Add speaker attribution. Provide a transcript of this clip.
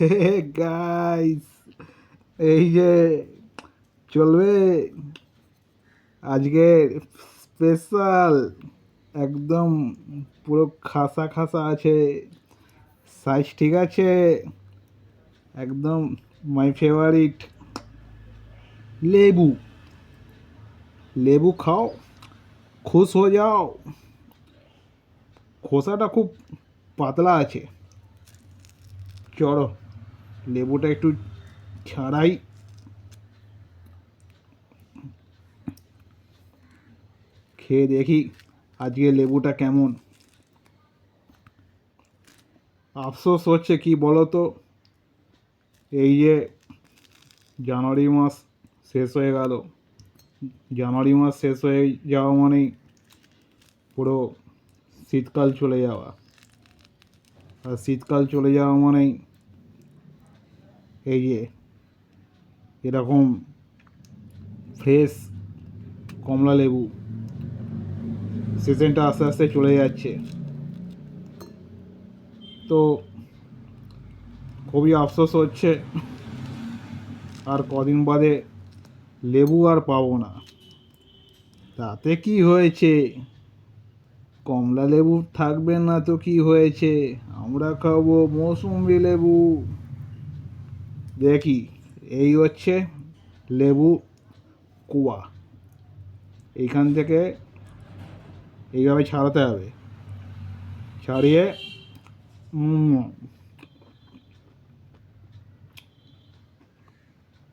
Speaker 1: Guys এই যে চলবে আজকে স্পেশাল একদম পুরো খাসা খাসা আছে সাইজ ঠিক আছে, একদম মাই ফেভারিট লেবু। লেবু খাও, খুশ হয়ে যাও। খোসাটা খুব পাতলা আছে। চলো। লেবুটা একটু ছাড়াই। খেয়ে দেখি আজকে লেবুটা কেমন। আফসোস হচ্ছে কি বলো তো এই যে জানুয়ারি মাস শেষ হয়ে গেল। জানুয়ারি মাস শেষ হয়ে যাওয়া মানেই পুরো শীতকাল চলে যাওয়া। আর শীতকাল চলে যাওয়া মানেই এই যে, এরকম ফ্রেশ কমলা লেবু সিজনটা আস্তে আস্তে চলে যাচ্ছে। তো খুবই আফসোস হচ্ছে, আর কদিন বাদে লেবু আর পাবো না। তাতে কি হয়েছে? কমলা লেবু থাকবে না তো কি হয়েছে? আমরা খাব মৌসুমি লেবু। দেখি এই হচ্ছে লেবু কুয়া। এইখান থেকে এইভাবে ছাড়াতে হবে। ছাড়িয়ে